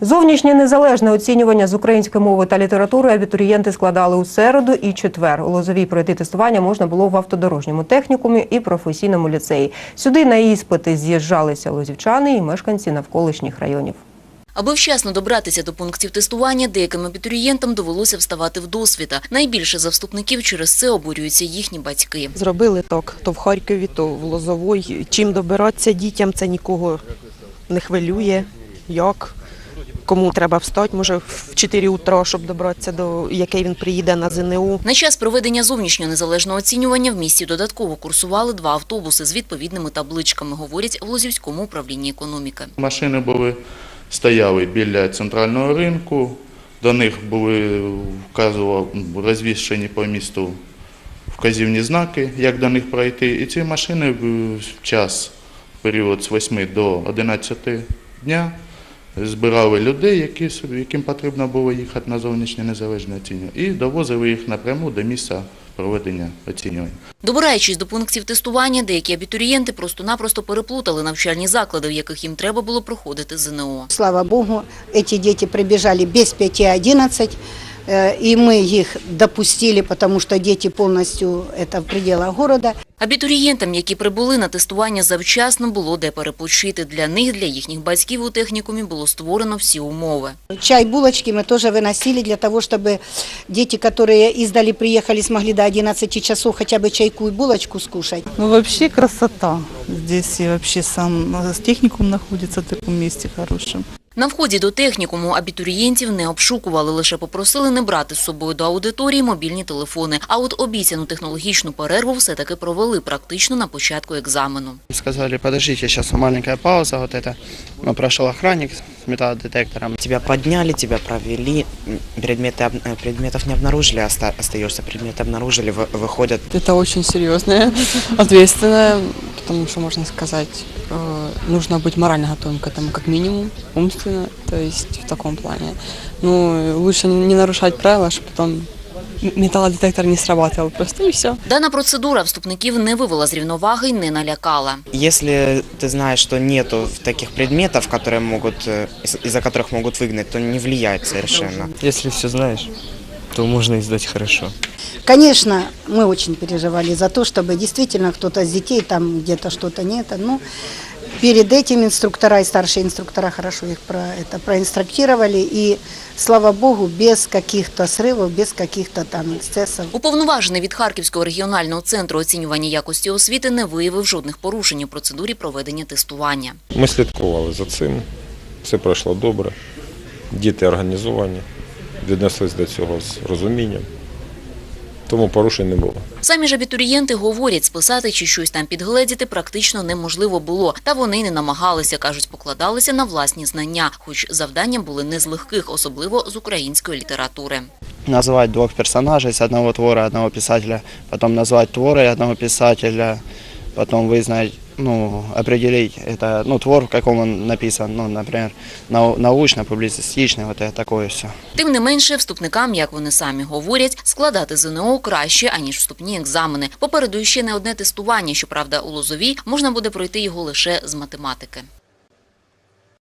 Зовнішнє незалежне оцінювання з української мови та літератури абітурієнти складали у середу і четвер. У Лозовій пройти тестування можна було в автодорожньому технікумі і професійному ліцеї. Сюди на іспити з'їжджалися лозівчани і мешканці навколишніх районів. Аби вчасно добратися до пунктів тестування, деяким абітурієнтам довелося вставати в досвіта. Найбільше за вступників через це обурюються їхні батьки. Зробили так, то в Харкові, то в Лозовой. Чим добиратися дітям, це нікого не хвилює. Як? Кому треба встати, може в 4 утра, щоб добратися до який він приїде на ЗНУ. На час проведення зовнішнього незалежного оцінювання в місті додатково курсували два автобуси з відповідними табличками, говорять в Лозівському управлінні економіки. Машини були стояли біля центрального ринку. До них були вказував, розвішені по місту вказівні знаки, як до них пройти. І ці машини в час, в період з 8 до 11 дня збирали людей, які, яким потрібно було їхати на зовнішнє незалежне оцінювання, і довозили їх напряму до місця проведення оцінювання. Добираючись до пунктів тестування, деякі абітурієнти просто-напросто переплутали навчальні заклади, в яких їм треба було проходити ЗНО. Слава Богу, ці діти прибіжали без 5.11, э, и мы их допустили, потому что дети полностью это в пределах города. Абітурієнтам, які прибули на тестування завчасно, було де перепочити. Для них, для їхніх батьків у технікумі було створено всі умови. Чай, булочки мы тоже выносили для того, чтобы дети, которые издали, приехали, смогли до 11 часов хотя бы чайку и булочку скушать. Ну, вообще красота. Здесь и вообще сам э, техникум находится в таком месте хорошем. На вході до технікуму абітурієнтів не обшукували, лише попросили не брати з собою до аудиторії мобільні телефони. А от обіцяну технологічну перерву все-таки провели практично на початку екзамену. Сказали, подождите, сейчас маленькая пауза, вот это. Ну, прошел охранник с металлодетектором. Тебя подняли, тебя провели, м, предметы, об- э, предметов не обнаружили, оста- остаешься, предметы обнаружили, вы- выходят. Это очень серьезное, ответственное, потому что, можно сказать, э, нужно быть морально готовым к этому, как минимум, умственно, то есть в таком плане. Ну, лучше не нарушать правила, чтобы потом м- металлодетектор не срабатывал, просто и все. Дана процедура вступників не вивела з рівноваги й не налякала. Если ты знаешь, что нету таких предметов, которые могут, э, из- из-за которых могут выгнать, то не влияет совершенно. Если все знаешь, то можно и сдать хорошо. Конечно, мы очень переживали за то, чтобы действительно кто-то из детей там где-то что-то не это. Ну, перед этим инструктора и старшие инструктора хорошо их про это проинструктировали. И, слава Богу, без каких-то срывов, без каких-то там эксцессов. Уповноважений від Харківського регіонального центру оцінювання якості освіти не виявив жодних порушень у процедурі проведення тестування. Ми слідкували за цим, все пройшло добре. Діти організовані, віднеслись до цього з розумінням, тому порушень не було. Самі ж абітурієнти говорять, списати чи щось там підгледіти практично неможливо було. Та вони не намагалися, кажуть, покладалися на власні знання, хоч завдання були не з легких, особливо з української літератури. Назвать двух персонажей с одного твора, одного писателя, потом назвать творы одного писателя, потом вызнать, ну, определить, это, ну, твор, в каком он написан, ну, например, нау- научно-публицистичный, вот это такое все. Тим не менше, вступникам, як вони самі говорять, складати ЗНО краще, аніж вступні екзамени. Попереду ще не одне тестування, щоправда, у Лозовій можна буде пройти його лише з математики.